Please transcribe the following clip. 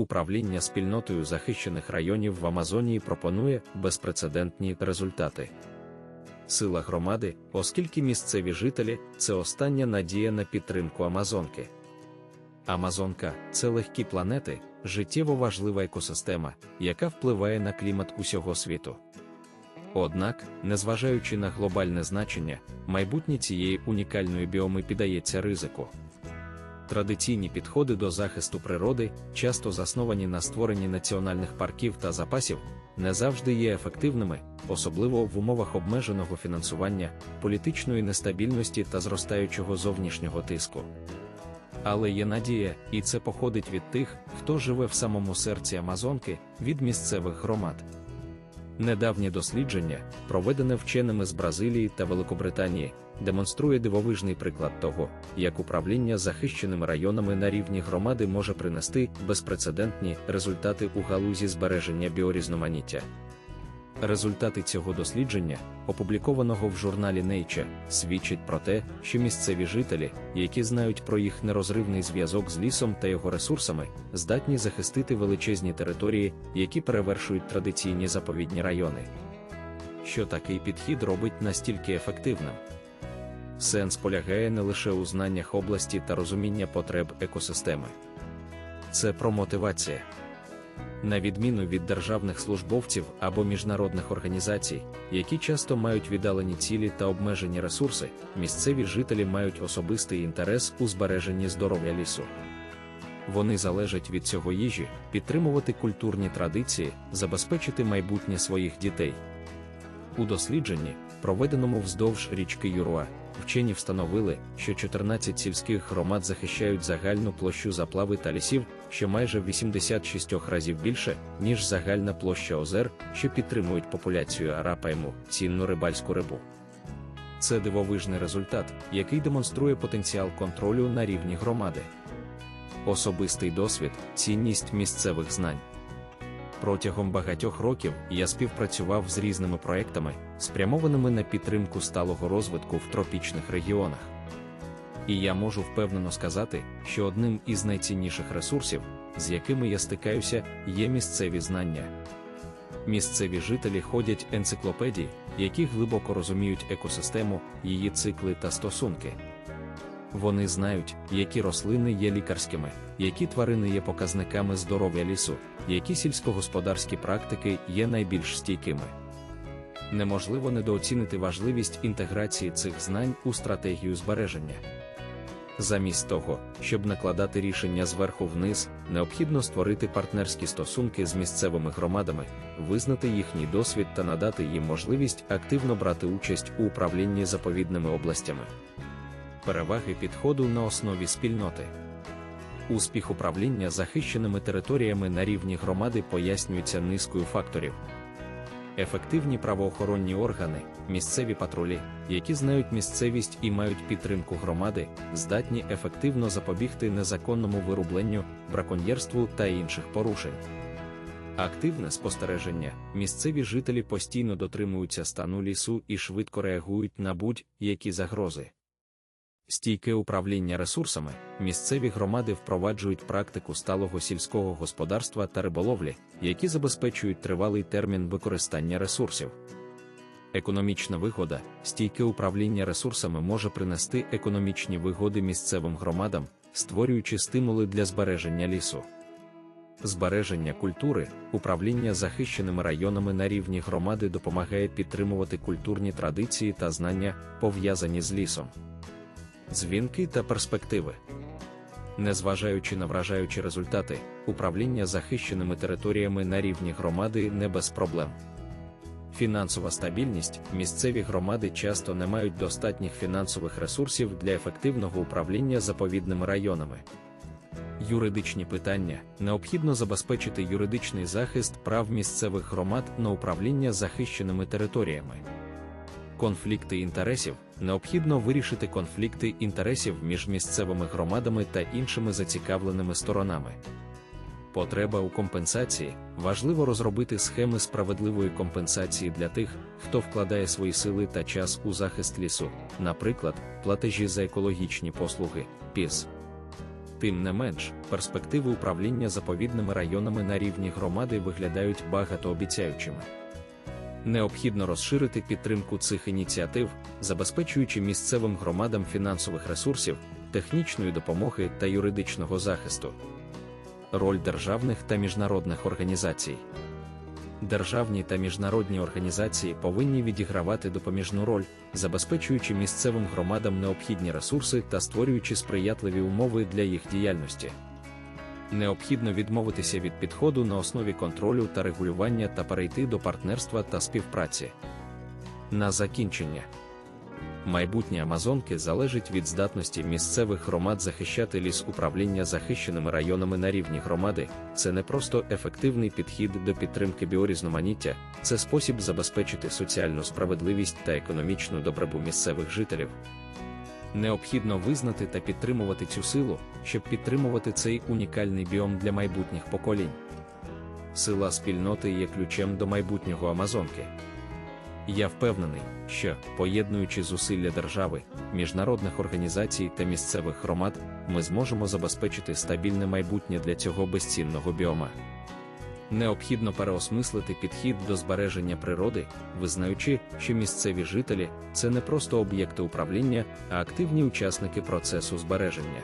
управління спільнотою захищених районів в Амазонії пропонує безпрецедентні результати. Сила громади, оскільки місцеві жителі це остання надія на підтримку Амазонки. Амазонка це легкі планети, життєво важлива екосистема, яка впливає на клімат усього світу. Однак, незважаючи на глобальне значення, майбутнє цієї унікальної біоми піддається ризику. Традиційні підходи до захисту природи, часто засновані на створенні національних парків та запасів, не завжди є ефективними, особливо в умовах обмеженого фінансування, політичної нестабільності та зростаючого зовнішнього тиску. Але є надія, і це походить від тих, хто живе в самому серці Амазонки, від місцевих громад. Недавнє дослідження, проведене вченими з Бразилії та Великобританії, демонструє дивовижний приклад того, як управління захищеними районами на рівні громади може принести безпрецедентні результати у галузі збереження біорізноманіття. Результати цього дослідження, опублікованого в журналі Nature, свідчать про те, що місцеві жителі, які знають про їх нерозривний зв'язок з лісом та його ресурсами, здатні захистити величезні території, які перевершують традиційні заповідні райони. Що такий підхід робить настільки ефективним? Сенс полягає не лише у знаннях області та розуміння потреб екосистеми. Це про мотивацію. На відміну від державних службовців або міжнародних організацій, які часто мають віддалені цілі та обмежені ресурси, місцеві жителі мають особистий інтерес у збереженні здоров'я лісу. Вони залежать від цього їжі, підтримувати культурні традиції, забезпечити майбутнє своїх дітей. У дослідженні, проведеному вздовж річки Юруа, вчені встановили, що 14 сільських громад захищають загальну площу заплави та лісів, що майже в 86 разів більше, ніж загальна площа озер, що підтримують популяцію арапайму, цінну рибальську рибу. Це дивовижний результат, який демонструє потенціал контролю на рівні громади. Особистий досвід, цінність місцевих знань. Протягом багатьох років я співпрацював з різними проектами, спрямованими на підтримку сталого розвитку в тропічних регіонах. І я можу впевнено сказати, що одним із найцінніших ресурсів, з якими я стикаюся, є місцеві знання. Місцеві жителі ходять енциклопедії, які глибоко розуміють екосистему, її цикли та стосунки. Вони знають, які рослини є лікарськими, які тварини є показниками здоров'я лісу, які сільськогосподарські практики є найбільш стійкими. Неможливо недооцінити важливість інтеграції цих знань у стратегію збереження. Замість того, щоб накладати рішення зверху вниз, необхідно створити партнерські стосунки з місцевими громадами, визнати їхній досвід та надати їм можливість активно брати участь у управлінні заповідними областями. Переваги підходу на основі спільноти. Успіх управління захищеними територіями на рівні громади пояснюється низкою факторів. Ефективні правоохоронні органи, місцеві патрулі, які знають місцевість і мають підтримку громади, здатні ефективно запобігти незаконному вирубленню, браконьєрству та інших порушень. Активне спостереження, місцеві жителі постійно дотримуються стану лісу і швидко реагують на будь-які загрози. Стійке управління ресурсами, місцеві громади впроваджують практику сталого сільського господарства та риболовлі, які забезпечують тривалий термін використання ресурсів. Економічна вигода, стійке управління ресурсами може принести економічні вигоди місцевим громадам, створюючи стимули для збереження лісу. Збереження культури, управління захищеними районами на рівні громади допомагає підтримувати культурні традиції та знання, пов'язані з лісом дзвінки та перспективи. Незважаючи на вражаючі результати, управління захищеними територіями на рівні громади не без проблем. Фінансова стабільність, місцеві громади часто не мають достатніх фінансових ресурсів для ефективного управління заповідними районами. Юридичні питання необхідно забезпечити юридичний захист прав місцевих громад на управління захищеними територіями. Конфлікти інтересів необхідно вирішити конфлікти інтересів між місцевими громадами та іншими зацікавленими сторонами. Потреба у компенсації важливо розробити схеми справедливої компенсації для тих, хто вкладає свої сили та час у захист лісу, наприклад, платежі за екологічні послуги, ПІС. Тим не менш, перспективи управління заповідними районами на рівні громади виглядають багатообіцяючими. Необхідно розширити підтримку цих ініціатив, забезпечуючи місцевим громадам фінансових ресурсів, технічної допомоги та юридичного захисту. Роль державних та міжнародних організацій. Державні та міжнародні організації повинні відігравати допоміжну роль, забезпечуючи місцевим громадам необхідні ресурси та створюючи сприятливі умови для їх діяльності. Необхідно відмовитися від підходу на основі контролю та регулювання та перейти до партнерства та співпраці. На закінчення. Майбутнє Амазонки залежить від здатності місцевих громад захищати ліс управління захищеними районами на рівні громади. Це не просто ефективний підхід до підтримки біорізноманіття, це спосіб забезпечити соціальну справедливість та економічну добробу місцевих жителів. Необхідно визнати та підтримувати цю силу, щоб підтримувати цей унікальний біом для майбутніх поколінь. Сила спільноти є ключем до майбутнього Амазонки. Я впевнений, що, поєднуючи зусилля держави, міжнародних організацій та місцевих громад, ми зможемо забезпечити стабільне майбутнє для цього безцінного біома. Необхідно переосмислити підхід до збереження природи, визнаючи, що місцеві жителі це не просто об'єкти управління, а активні учасники процесу збереження.